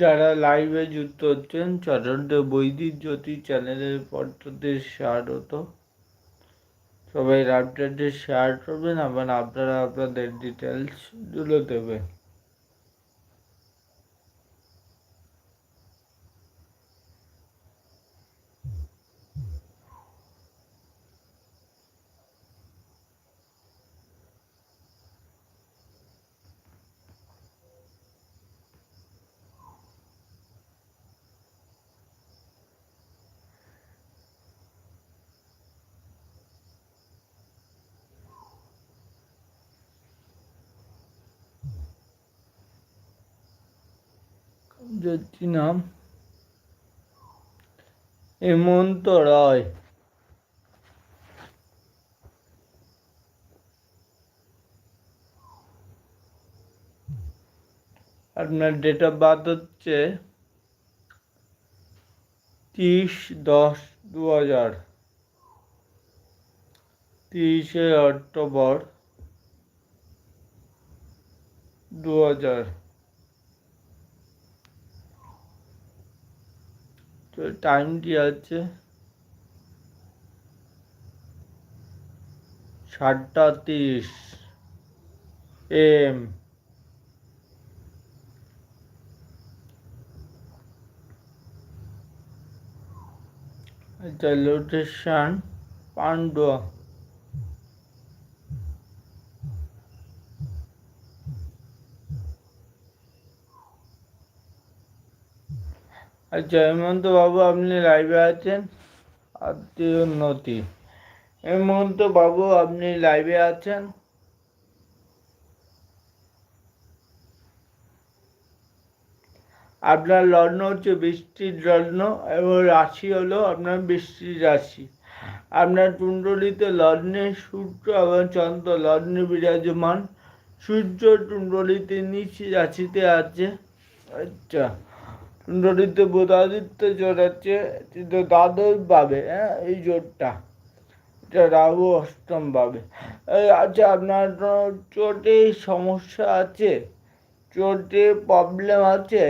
যারা লাইভে যুক্ত হচ্ছেন চট্টগ্রাম বৈদিক জ্যোতি চ্যানেলের পর্যদের স্বাগত। সবাই আপডেটে শেয়ার করবেন, আবার আপনারা আপনাদের ডিটেলসগুলো দেবেন। যেটি নাম হেমন্ত রায়। আপনার ডেট অফ বার্থ হচ্ছে তিরিশ দশ দু হাজার তিরিশে অক্টোবর দু হাজার তো টাইমটি আছে। সাতটা তিরিশ এম। লোকেশন পান্ডুয়া আচ্ছা হেমন্ত বাবু, আপনি লাইভে আছেন? আত্মীয় উন্নতি। হেমন্ত বাবু, আপনি লাইভে আছেন? আপনার লগ্ন হচ্ছে বৃষ্টির লগ্ন এবং রাশি হলো আপনার বৃষ্টির রাশি। আপনার কুণ্ডলিতে লগ্নে সূর্য এবং চন্দ্র লগ্নে বিরাজমান। সূর্য কুণ্ডলিতে নিচ রাশিতে আছে। আচ্ছা। কুণ্ডলিতে বোধাদিত্য জোর আছে, কিন্তু দ্বাদশ পাবে হ্যাঁ এই জোরটা। এটা রাহু অষ্টম পাবে আচ্ছা আপনার চোটে সমস্যা আছে? চোটে প্রবলেম আছে?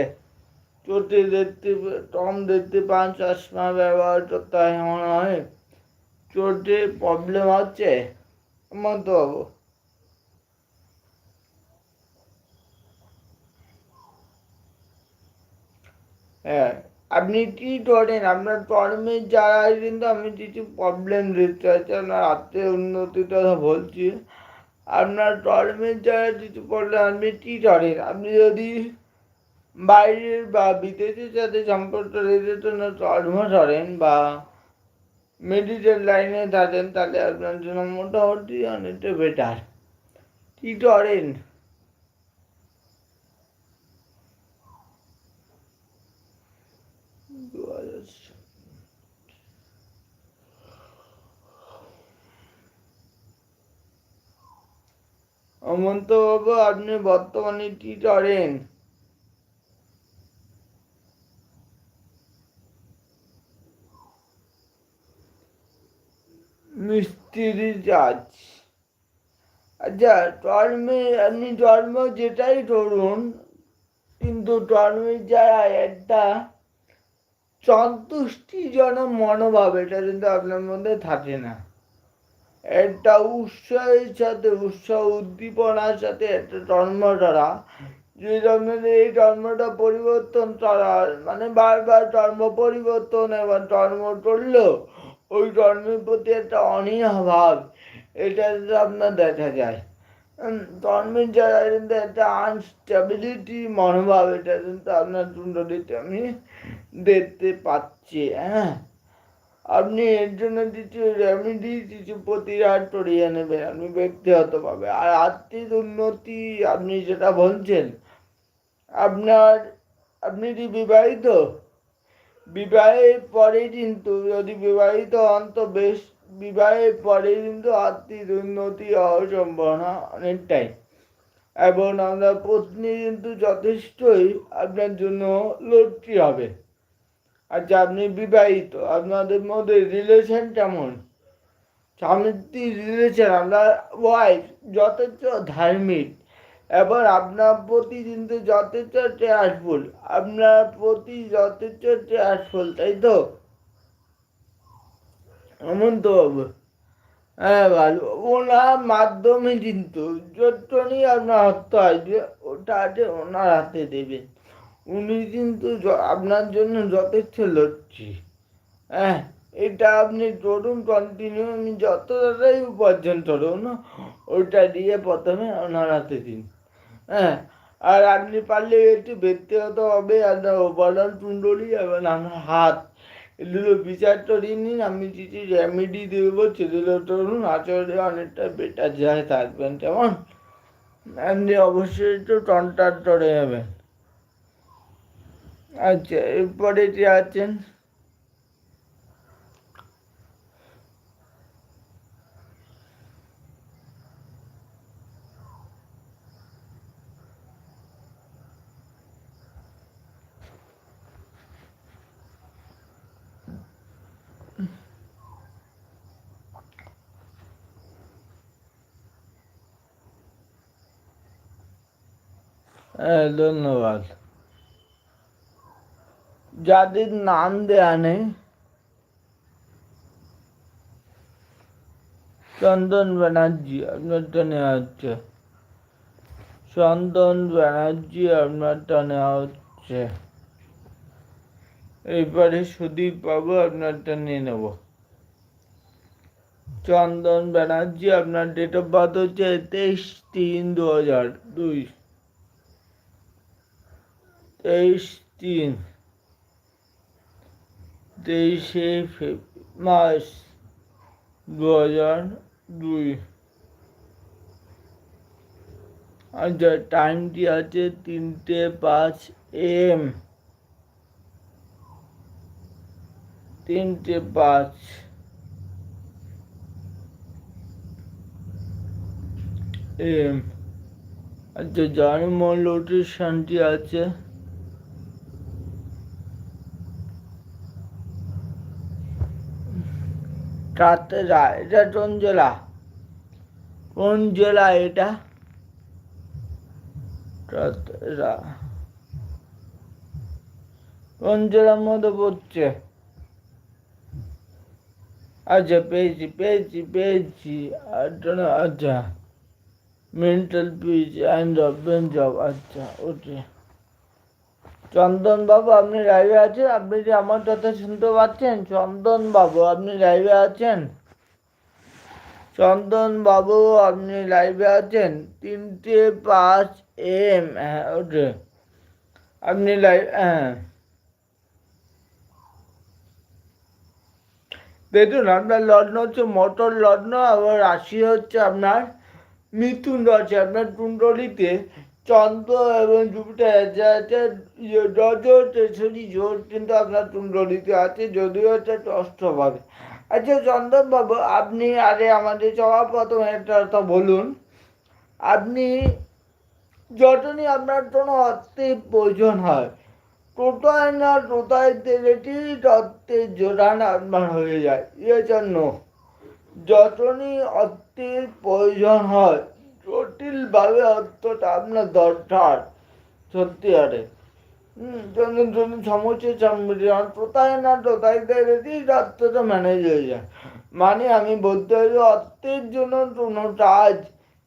চোটে দেখতে কম দেখতে পান, চশমা ব্যবহার করতে হয় মনে হয়? চোটে প্রবলেম আছে? এমন তো হ্যাঁ। আপনি কি করেন? আপনার কর্মের যারা কিন্তু আমি কিছু প্রবলেম দেখতে পাচ্ছি। আপনার আত্মীয় উন্নতির কথা বলছি। আপনার কর্মের যারা কিছু প্রবলেম আপনি কী করেন? আপনি যদি বাইরের বা বিদেশের সাথে সম্পর্ক রেখে জন্য কর্ম করেন বা মেডিকেল লাইনে থাকেন, তাহলে আপনার জন্য মোটামুটি অনেকটা বেটার কী করেন? অমন্তবাবু আপনি বর্তমানে কি করেন? মিস্ত্রি কাজ। আচ্ছা কর্মে, আপনি কর্ম যেটাই করুন, কিন্তু কর্মের যারা একটা সন্তুষ্টিজনক মনোভাব, এটা কিন্তু আপনার মধ্যে থাকে না। একটা উৎসাহের সাথে, উৎসাহ উদ্দীপনার সাথে একটা জন্ম করা যে জন্মের এই জন্মটা পরিবর্তন করা মানে বারবার জন্ম পরিবর্তন এবং জন্ম করলেও ওই জন্মের প্রতি একটা অনীহা ভাব, এটা আপনার দেখা যায় জন্মের যারা কিন্তু একটা আনস্টেবিলিটি মনোভাব, এটা কিন্তু আপনার কুণ্ডলিতে আমি দেখতে পাচ্ছি হ্যাঁ। আপনি এর জন্য কিছু রেমেডি কিছু প্রতিকার করিয়ে নেবেন। আপনি ব্যক্তিগতভাবে আর আর্থিক উন্নতি আপনি যেটা বলছেন, আপনার, আপনি কি বিবাহিত? বিবাহের পরে কিন্তু, যদি বিবাহিত হন তো বেশ, বিবাহের পরে কিন্তু আর্থিক উন্নতি হওয়ার সম্ভাবনা অনেকটাই। এবং আপনার পত্নী কিন্তু যথেষ্টই আপনার জন্য লক্ষ্মী হবে। আচ্ছা আপনি বিবাহিত, আপনাদের মধ্যে রিলেশন কেমন? স্বামী রিলেশন আপনার ওয়াইফ যথেষ্ট ধার্মিক, এবার আপনার প্রতি কিন্তু যথেষ্ট ট্রান্সফুল আপনার প্রতি যথেষ্ট ট্রান্সফুল তাই তো? এমন তো হ্যাঁ ভালো। ওনার মাধ্যমে কিন্তু যতটুকুনি আপনার হত্যা আসবে ওটা আছে ওনার হাতে দেবেন। উনি কিন্তু আপনার জন্য যথেষ্ট লড়ছি হ্যাঁ এটা আপনি করুন কন্টিনিউ আমি যত টাকাই উপার্জন করুন ওটা দিয়ে প্রথমে ওনার হাতে দিন। হ্যাঁ আর আপনি পারলে একটু ব্যক্তিগতভাবে আপনার ওভারঅল কুণ্ডলি এবং আমার হাত, এগুলো বিচার করে নিন, আমি কিছু রেমেডি দেবো, সেগুলো ধরুন আচরণে অনেকটা বেটার যায় থাকবেন কেমন? আপনি অবশ্যই একটু কন্ট্যাক্ট করে যাবেন আচ্ছা এরপরে যে আছেন ধন্যবাদ। যাদের নাম দেয়া নেই, চন্দন ব্যানার্জি আপনারটা নেওয়া হচ্ছে। চন্দন ব্যানার্জি আপনারটা নেওয়া হচ্ছে। এরপরে সুদীপ বাবু আপনারটা নিয়ে নেব। চন্দন ব্যানার্জি আপনার ডেট অফ বার্থ হচ্ছে তেইশ তিন দু হাজার দুই। তেইশ তিন। তেইশে মার্চ দু হাজার দুই আচ্ছা টাইমটি আছে তিনটে পাঁচ এম তিনটে পাঁচ। এম আচ্ছা জন্ম লোকেশনটি আছে? কাতরা এটা কোন জেলা? কোন জেলা এটা? কাতরা কোন জেলার মধ্যে পড়ছে? আচ্ছা পেয়েছি পেয়েছি পেয়েছি। আচ্ছা মেন্টাল পিস অ্যান্ড অফ আচ্ছা ওকে। চন্দন বাবু, আপনি লাইভে আছেন? আপনি যে আমার কথা শুনতে পাচ্ছেন? চন্দন বাবু, আপনি লাইভে আছেন? চন্দন বাবু, আপনি লাইভে আছেন? তিনটে পাঁচ এম হ্যাঁ ওকে আপনি লাইভ হ্যাঁ। দেখুন, আপনার লগ্ন হচ্ছে মোটর লগ্ন, আবার রাশি হচ্ছে আপনার মিথুন রাশি, আপনার কুণ্ডলিতে চন্দ্র এবং জুপিটার তেসরি জোর কিন্তু আপনার কুণ্ডলিতে আছে, যদিও এটা অষ্টভাবে আচ্ছা চন্দন বাবু আপনি আরে আমাদের সবার প্রথমে একটা কথা বলুন। আপনি যখনই আপনার কোনো অর্থের প্রয়োজন হয় টোটায় না টোটায় তেলেটি অর্থের জোরান আপনার হয়ে যায়। এর জন্য যখনই অর্থের প্রয়োজন হয় জটিলভাবে অর্থটা আপনার দরকার। সত্যি আরে। জন্য জন্য সমস্যা না কোথায় দেখেছি অর্থটা ম্যানেজ হয়ে যায়। মানে আমি বলতে পারি, অর্থের জন্য কোনো কাজ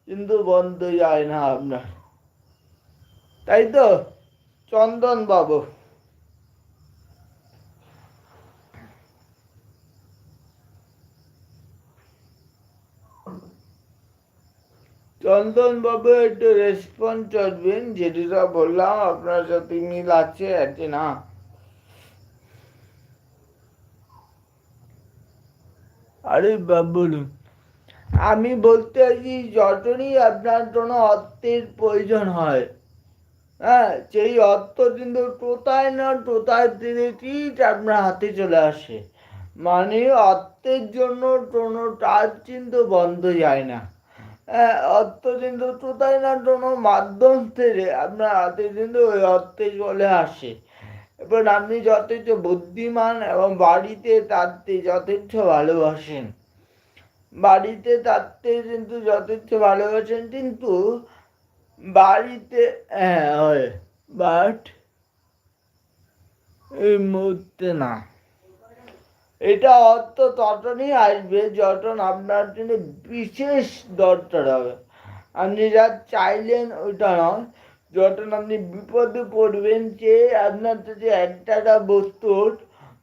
কিন্তু বন্ধ যায় না আপনার। তাই তো? চন্দন বাবু। চন্দন বাবু একটু রেসপন্স করবেন যেটা বললাম আপনার সাথে মিল আছে আছে না। আরে বলুন। আমি বলতে চাইছি যতই আপনার কোনো অর্থের প্রয়োজন হয় হ্যাঁ সেই অর্থ কিন্তু কোথায় না কোথায় থেকে ঠিক আপনার হাতে চলে আসে। মানে অর্থের জন্য কোনো কাজ কিন্তু বন্ধ যায় না। অর্থ কিন্তু কোথায় না কোনো মাধ্যম থেকে আপনার হাতে কিন্তু ওই অর্থে চলে আসে। এবার আপনি যথেষ্ট বুদ্ধিমান এবং বাড়িতে তাতে যথেষ্ট ভালোবাসেন। বাড়িতে তাতে কিন্তু যথেষ্ট ভালোবাসেন, কিন্তু বাড়িতে হ্যাঁ হয় বাট এই মুহূর্তে না। এটা অর্থ তখনই আসবে যখন আপনার জন্য বিশেষ দরকার হবে। আপনি যা চাইলেন ওইটা নয় যখন আপনি বিপদে পড়বেন যে আপনার যদি এক টাকা বস্তুর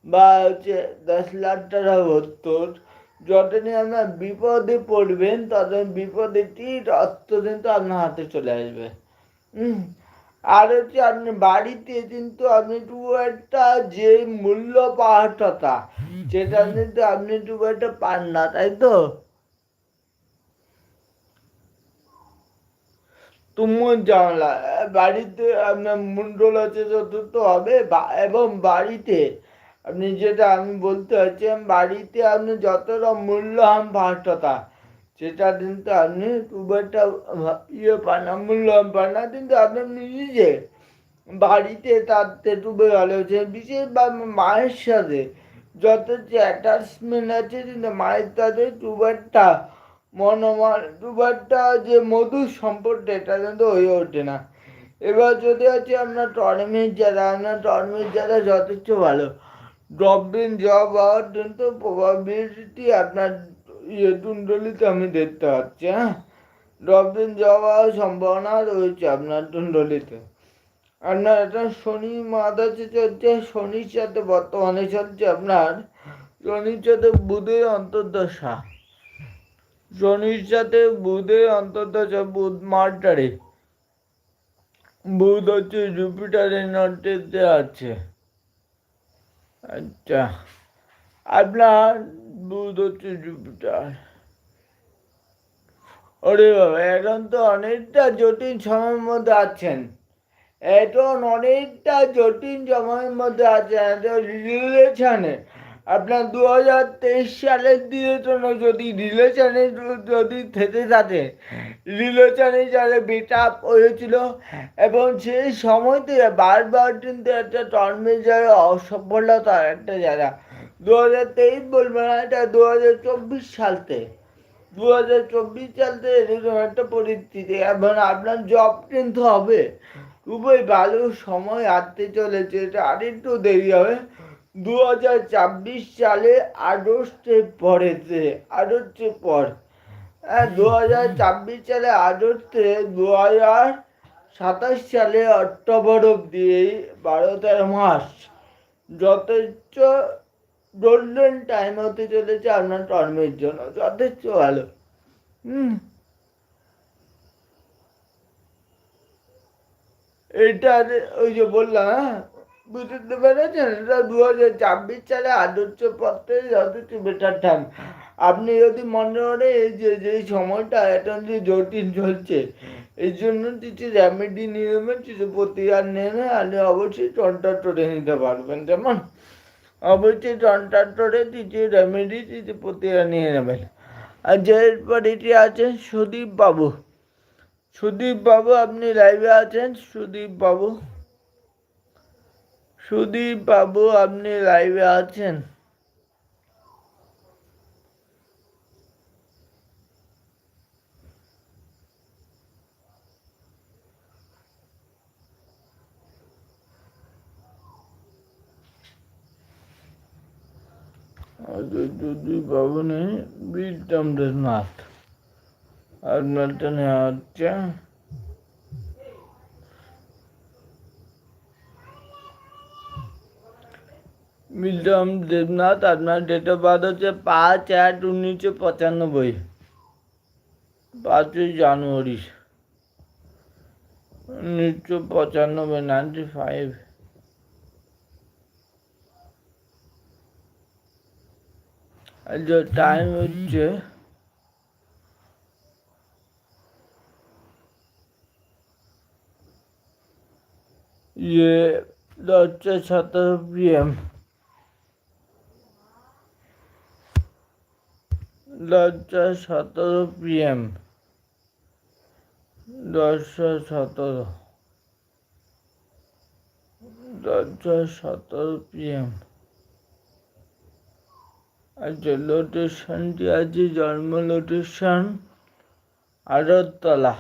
বা হচ্ছে দশ লাখ টাকা বস্তুর, যতদিন আপনার বিপদে পড়বেন ততদিন বিপদে ঠিক অর্থ কিন্তু আপনার হাতে চলে আসবে। হুম। আর হচ্ছে আপনি বাড়িতে কিন্তু আপনি খুব একটা যে মূল্য কথা সেটা কিন্তু আপনি খুব একটা পান না, তাই তো? তুমুল জানলা বাড়িতে আপনার মুন্ডল আছে চতুর্থ হবে এবং বাড়িতে আপনি যেটা আমি বলতে হচ্ছে বাড়িতে আপনি যতটা মূল্যবান পাঠটা সেটা কিন্তু আপনি খুব একটা ইয়ে পান না, মূল্যবান পান না, কিন্তু আপনি নিজে বাড়িতে তার তেটুবে ভালো হচ্ছে বিশেষভাবে মায়ের সাথে। যত যে অ্যাটাচমেন্ট আছে কিন্তু মায়ের খুব একটা মনোমান একটা যে মধুর সম্পর্ক, এটা কিন্তু হয়ে ওঠে না। এবার যদি হচ্ছে আপনার টর্মের যারা আপনার টর্মের যারা যথেষ্ট ভালো। ড্রপিং জব হওয়ার জন্য প্রবাবিলিটি আপনার ইয়ে কুণ্ডলিতে আমি দেখতে পাচ্ছি হ্যাঁ? ড্রপিং জব হওয়ার সম্ভাবনা রয়েছে আপনার কুণ্ডলিতে আপনার একটা শনি মাদাতে চলছে, শনির সাথে বর্তমানে চলছে আপনার শনির সাথে বুধের অন্তর্দশা। শনির সাথে বুধের অন্তর্দশা, বুধ মার্টারে। বুধ হচ্ছে জুপিটারের নটেতে আছে। আচ্ছা আপনার বুধ হচ্ছে জুপিটার ওরে বাবা, এখন তো অনেকটা জটিল সময়ের মধ্যে আছেন। এখন অনেকটা জটিল সময়ের মধ্যে আছেন রিলেশানে আপনার দু হাজার তেইশ সালের দিনের জন্য যদি রিলেশনে যদি থেকে থাকে রিলেশনে যারা বেটাপ হয়েছিল, এবং সেই সময় থেকে বারবার কিন্তু একটা টর্মের জায়গায় অসফলতা একটা জায়গা। দু হাজার তেইশ বলব না, এটা দু হাজার চব্বিশ সালতে। দু হাজার চব্বিশ সালতে এরকম একটা পরিস্থিতি, এবং আপনার জব কিন্তু হবে। খুবই ভালো সময় আসতে চলেছে। এটা আরেকটু দেরি হবে। দু হাজার ছাব্বিশ সালে আগস্টের পরেতে, আগস্টের পর। হ্যাঁ দু হাজার ছাব্বিশ সালে আগস্টে দু হাজার সাতাশ সালে অক্টোবর অব্দি বারো তেরো মাস যথেষ্ট গোল্ডেন টাইম হতে চলেছে আপনার কর্মের জন্য। যথেষ্ট ভালো। হুম। এটা ওই যে বললাম হ্যাঁ? বুঝতে পেরেছেন এটা দু হাজার ছাব্বিশ সালে আদর্শ পত্রে যথেষ্ট বেটার টাইম আপনি যদি মনে করেন এই যে যে সময়টা, এটা যে জটিল চলছে এই জন্য কিছু রেমেডি নিয়ে কিছু প্রতিকার নেন আপনি অবশ্যই কন্ট্রাক্টরে নিতে পারবেন, যেমন অবশ্যই কন্ট্রাক্টরে কিছু রেমেডি কিছু প্রতিকার নিয়ে নেবেন। আর যে এটি আছেন সুদীপ বাবু সুদীপ বাবু, আপনি লাইভে আছেন? সুদীপ বাবু। সুদীপ বাবু, আপনি লাইভে আছেন? যদি বাবু নেই বিদ্যামদেবনাথ আপনারটা নেওয়া হচ্ছে বিদ্যম দেবনাথ আপনার ডেট অফ বার্থ হচ্ছে পাঁচ এক উনিশশো পঁচানব্বই পাঁচই জানুয়ারি উনিশশো পঁচানব্বই নাইনটি ফাইভ আচ্ছা টাইম হচ্ছে ইয়ে দশটা সতেরো পিএম দশটা সতেরো পিএম দশটা সতেরো দশটা সতেরো পিএম আচ্ছা লোটেশনটি আছে জন্ম লোটেশন আগরতলা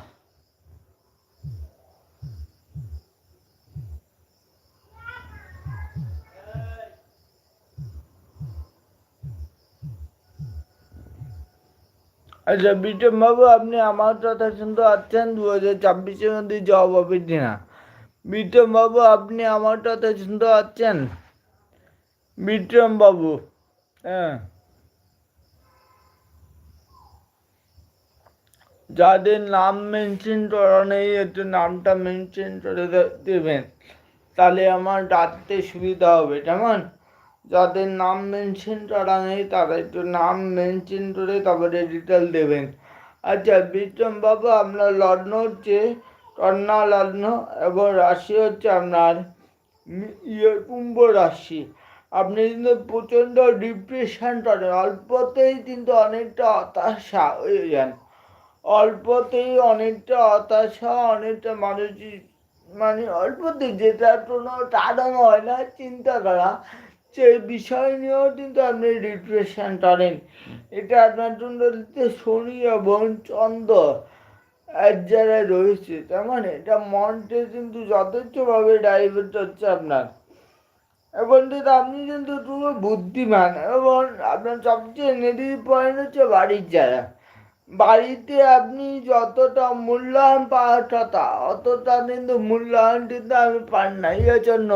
আচ্ছা বিক্রম বাবু, আপনি আমার কথা শুনতে পাচ্ছেন? দু হাজার ছাব্বিশের মধ্যে জব হবে কিনা? বিক্রম বাবু, আপনি আমার কথা শুনতে পাচ্ছেন? বিক্রম বাবু হ্যাঁ। যাদের নাম মেনশন করা নেই, একটু নামটা মেনশন করে দেবেন। তাহলে আমার ডাকতে সুবিধা হবে, কেমন? যাদের নাম মেনশন করা নেই তারা একটু নাম মেনশন করে তারপরে ডিটেল দেবেন। আচ্ছা বিক্রম বাবু আপনার লগ্ন হচ্ছে কন্যা লগ্ন এবং রাশি হচ্ছে আপনার ইয়ে কুম্ভ রাশি। আপনি কিন্তু প্রচণ্ড ডিপ্রেশন করেন অল্পতেই কিন্তু অনেকটা হতাশা হয়ে যান। অল্পতেই অনেকটা হতাশা, অনেকটা মানসিক মানে অল্পতেই যেটার কোনো কারণ হয় না, চিন্তা করা। সেই বিষয় নিয়েও কিন্তু আপনি ডিপ্রেশন করেন এটা আপনার জন্য শনি এবং চন্দ্র এক জায়গায় রয়েছে। তার মানে এটা মনকে কিন্তু যথেষ্টভাবে ডাইভার্ট হচ্ছে আপনার। এবং কিন্তু আপনি কিন্তু পুরো বুদ্ধিমান এবং আপনার সবচেয়ে নেগেটিভ পয়েন্ট হচ্ছে বাড়ির জায়গা। বাড়িতে আপনি যতটা মূল্যায়ন পাওয়ার কথা অতটা কিন্তু মূল্যায়ন কিন্তু আমি পান না। এই জন্য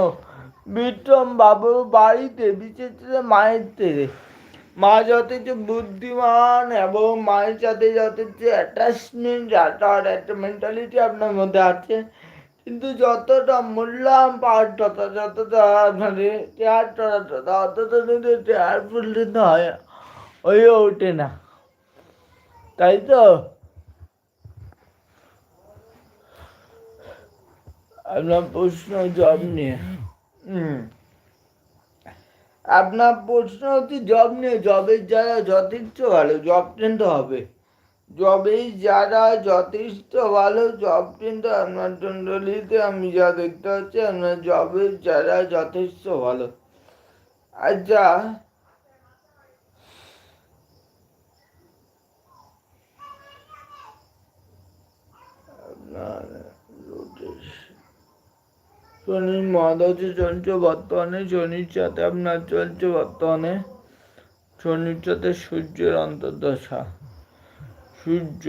বিক্রম বাবু বাড়িতে বিশেষ করে মায়ের থেকে মা যথেষ্ট বুদ্ধিমান এবং মায়ের সাথে যথেষ্ট অ্যাটাচমেন্ট রাখার একটা মেন্টালিটি আপনার মধ্যে আছে। কিন্তু যতটা মূল্যায়ন পাওয়ার যতটা আপনাদের কেয়ার করার কথা অতটা কিন্তু কেয়ারফুল কিন্তু হয় হয়ে ওঠে না। তাই তো? আপনার প্রশ্ন জব নিয়ে। আপনার প্রশ্ন হচ্ছে জব নিয়ে জবের যারা যথেষ্ট ভালো জব কিন্তু হবে। জবেই যারা যথেষ্ট ভালো জব কিন্তু আপনার কুণ্ডলিতে আমি যা দেখতে পাচ্ছি, আপনার জবের যারা যথেষ্ট ভালো। আচ্ছা। আপনার শনির মহাদশে চলছে বর্তমানে শনির সাথে আপনার চলছে বর্তমানে। শনির সাথে সূর্যের অন্তর্দশা। সূর্য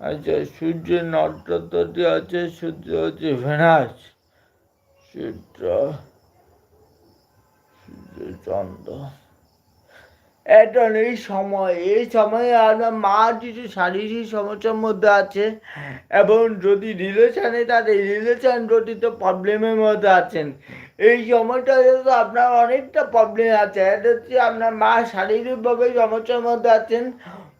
আচ্ছা সূর্যের নক্ষত্রটি আছে, সূর্য হচ্ছে ভেনাস। সূর্য সূর্য চন্দ্র। এখন এই সময়, এই সময়ে আপনার মা কিছু শারীরিক সমস্যার মধ্যে আছে। এবং যদি রিলেশনে তাদের রিলেশন গঠিত প্রবলেমের মধ্যে আছেন। এই সময়টা তো আপনার অনেকটা প্রবলেম আছে, এটা হচ্ছে আপনার মা শারীরিকভাবে সমস্যার মধ্যে আছেন।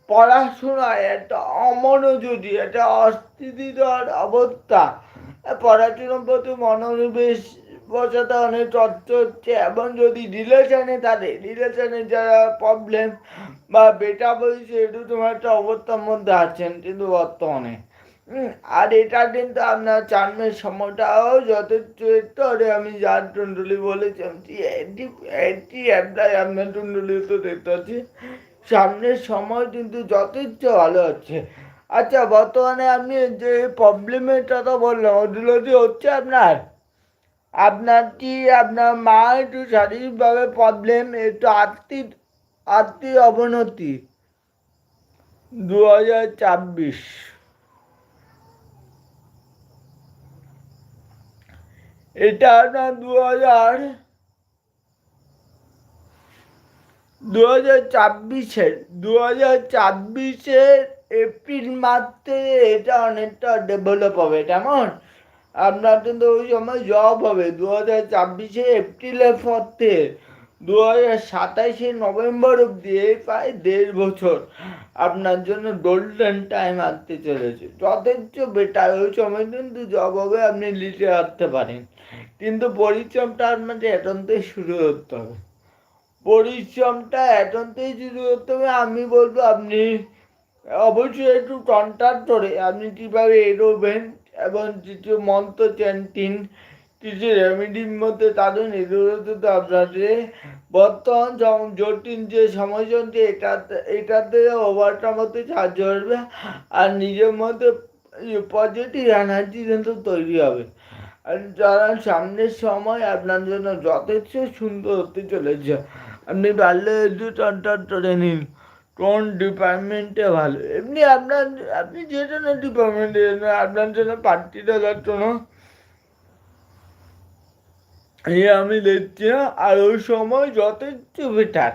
পড়াশোনায় একটা অমনোযোগী, একটা অস্থিতিকর অবস্থা। পড়াশোনার প্রতি মনোনিবেশ বসাতে অনেক তথ্য হচ্ছে এবং যদি রিলেশনে তাদের রিলেশনে যারা প্রবলেম বা বেটা বলছে একটু তোমার একটা অবস্থার মধ্যে আছেন কিন্তু বর্তমানে। আর এটা কিন্তু আপনার চান্মের সময়টাও যথেষ্ট একটু, আরে আমি যার টুন্ডলি বলেছি, আমি এটি এটি অ্যাপ্লাই আপনার টুন্ডলি তো দেখতে পাচ্ছি। সামনের সময় কিন্তু যথেষ্ট ভালো হচ্ছে। আচ্ছা বর্তমানে আপনি যে প্রবলেমের কথা বললাম ওগুলো হচ্ছে আপনার? আপনার কি, আপনার মা একটু শারীরিকভাবে প্রবলেম একটু আর্থিক আর্থিক অবনতি? দু হাজার ছাব্বিশ। এটা আপনার দু হাজার দু হাজার ছাব্বিশের দু হাজার ছাব্বিশের এপ্রিল মাস থেকে এটা অনেকটা ডেভেলপ হবে, কেমন? আপনার কিন্তু ওই সময় জব হবে। দু হাজার ছাব্বিশে এপ্রিলের পর থেকে দু হাজার সাতাইশে নভেম্বর অব্দি এই প্রায় দেড় বছর আপনার জন্য গোল্ডেন টাইম আসতে চলেছে। যথেষ্ট বেটার ওই সময় কিন্তু জব হবে, আপনি লিটে আসতে পারেন। কিন্তু পরিশ্রমটা আপনাকে একান্তই শুরু করতে হবে। পরিশ্রমটা একান্তই শুরু করতে হবে, আমি বলব আপনি অবশ্যই একটু কন্ট্যাক্ট করে, আপনি কীভাবে এগোবেন এবং কিছু মন্ত্র চ্যান্টিন কিছু রেমেডির মধ্যে তাদের এগুলোতে তো আপনাদের বর্তমান জটিল যে সময় চলছে এটাতে এটাতে ওভারটার মধ্যে সাহায্য করবে আর নিজের মধ্যে পজিটিভ এনার্জি কিন্তু তৈরি হবে। আর যারা সামনের সময় আপনার জন্য যথেষ্ট সুন্দর হতে চলেছে, আপনি পারলে একটু কন্ট্যাক্ট করে নিন। কোন ডিপার্টমেন্টে ভালো? এমনি আপনার, আপনি যে জন্য ডিপার্টমেন্টে আপনার জন্য পার্টি দেওয়ার জন্য আমি দেখছি না আর ওই সময় যথেষ্ট বেটার।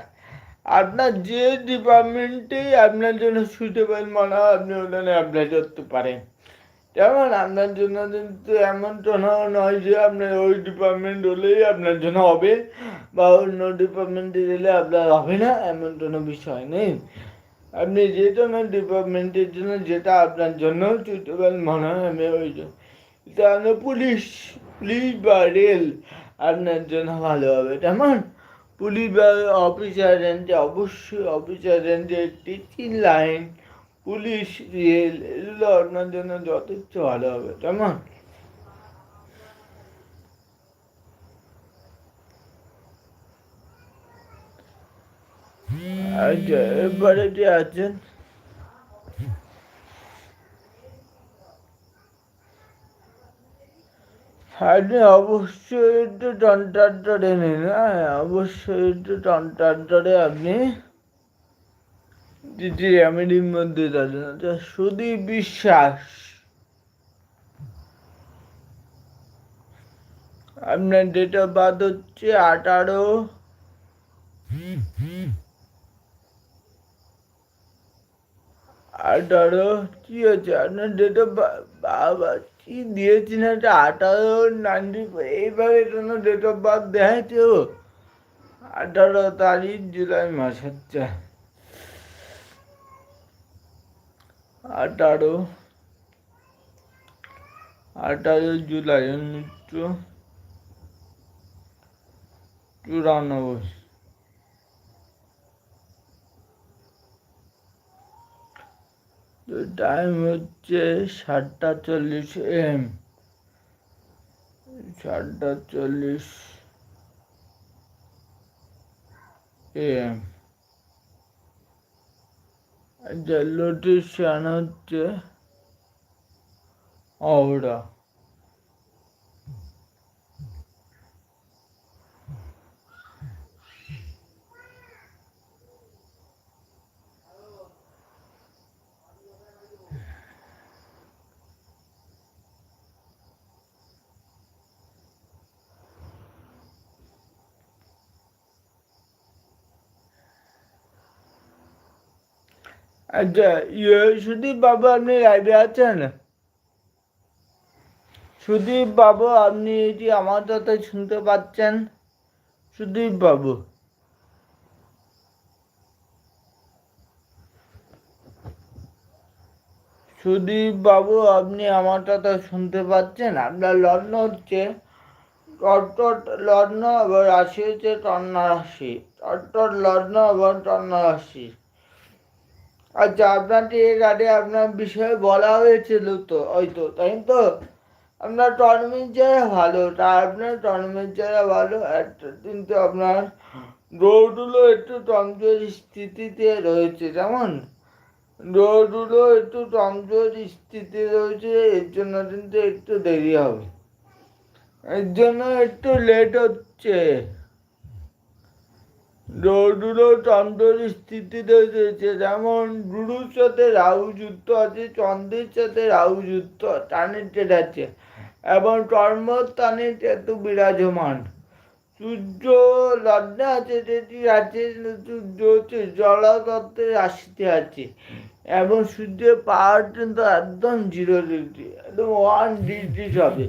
আপনার যে ডিপার্টমেন্টেই আপনার জন্য সুইটেবল মনে হয় আপনি ওখানে অ্যাপ্লাই করতে পারেন। যেমন আপনার জন্য কিন্তু এমন তো নয় যে আপনার ওই ডিপার্টমেন্ট হলেই আপনার জন্য হবে বা অন্য ডিপার্টমেন্টে গেলে আপনার হবে না, এমন কোনো বিষয় নেই। আপনি যে কোনো ডিপার্টমেন্টের জন্য যেটা আপনার জন্য সুইটেবল মনে হয়, আমি ওই জন্য। পুলিশ পুলিশ বা রেল আপনার জন্য ভালো হবে তেমন পুলিশ বা অফিসার রেঞ্জে অবশ্যই অফিসার রেঞ্জে টিচিং লাইন পুলিশ রেল এগুলো আপনার জন্য যথেষ্ট ভালো হবে, কেমন? আচ্ছা যে আছেন, আপনি অবশ্যই একটু টনটার নিন হ্যাঁ অবশ্যই একটু টনটার আপনি জি আমি মধ্যে আচ্ছা সুদীপ বিশ্বাস। আপনার ডেট অফ বার্থ হচ্ছে আঠারো। আঠারো, কি হচ্ছে? আপনার ডেট অফ বাবা, কি দিয়েছি না আঠারো, নাইনটি এইভাবে ডেট অফ বার্থ দেখাচ্ছে আঠারো তারিখ জুলাই মাস হচ্ছে আঠারো আঠারো জুলাই উনিশশো চুরানব্বই। টাইম হচ্ছে সাতটা চল্লিশ এম সাতটা চল্লিশ এম আচ্ছা লোটেশন হচ্ছে হাওড়া আচ্ছা ইয়ে সুদীপ বাবু, আপনি লাইভে আছেন? সুদীপ বাবু, আপনি এটি আমার কথা শুনতে পাচ্ছেন? সুদীপ বাবু। সুদীপ বাবু, আপনি আমার কথা শুনতে পাচ্ছেন? আপনার লগ্ন হচ্ছে টট্টট লগ্ন এবং রাশি হচ্ছে টন্না রাশি। টট্টট লগ্ন এবং টন্না রাশি। আচ্ছা আপনাকে এর আগে আপনার বিষয়ে বলা হয়েছিল তো হয়তো তাই তো? আপনার টর্মেঞ্চারে ভালো, তা আপনার টর্মেঞ্চারে ভালো, একটা কিন্তু আপনার রোডগুলো একটু টমজোর স্থিতিতে রয়েছে, যেমন? রোডগুলো একটু টমজোর স্থিতি রয়েছে, এর জন্য কিন্তু একটু দেরি হবে। এর জন্য একটু লেট হচ্ছে। রৌদ্র চন্দ্রের স্থিতিতে রয়েছে। যেমন গুরুর সাথে রাহু যুক্ত আছে, চন্দ্রের সাথে রাহু যুক্ত টানের আছে। এবং কর্মর টানের কেতু বিরাজমান। সূর্য লগ্নে আছে, যেটি আছে সূর্য হচ্ছে জলতত্ত্বের রাশিতে আছে। এবং সূর্যের পাওয়ার কিন্তু একদম জিরো ডিগ্রি একদম ওয়ান ডিগ্রি হবে।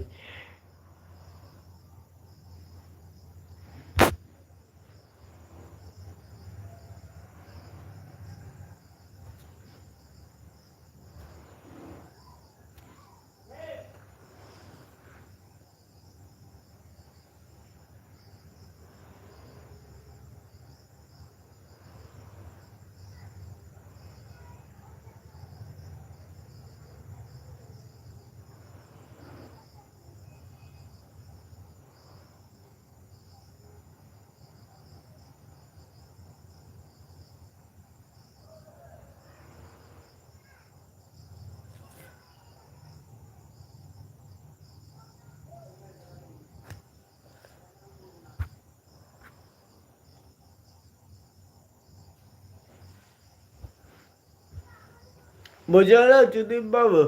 বুঝে গেল সুদীপ বাবু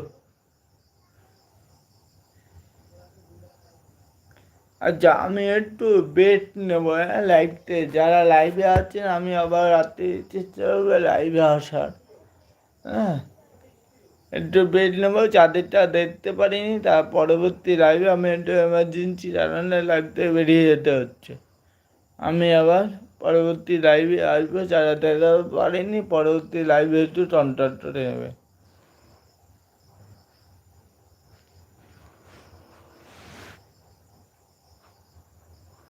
আচ্ছা আমি একটু বেট নেব হ্যাঁ লাইভতে যারা লাইভে আছেন, আমি আবার রাতে চেষ্টা করব লাইভে আসার। হ্যাঁ একটু বেড নেব, চাঁদেরটা দেখতে পারিনি, তার পরবর্তী লাইভে আমি একটু এমার্জেন্সি লাইভ থেকে বেরিয়ে যেতে হচ্ছে। আমি আবার পরবর্তী লাইভে আসব, যারা দেখা পারিনি, পরবর্তী লাইভে একটু টনটন করে নেবে।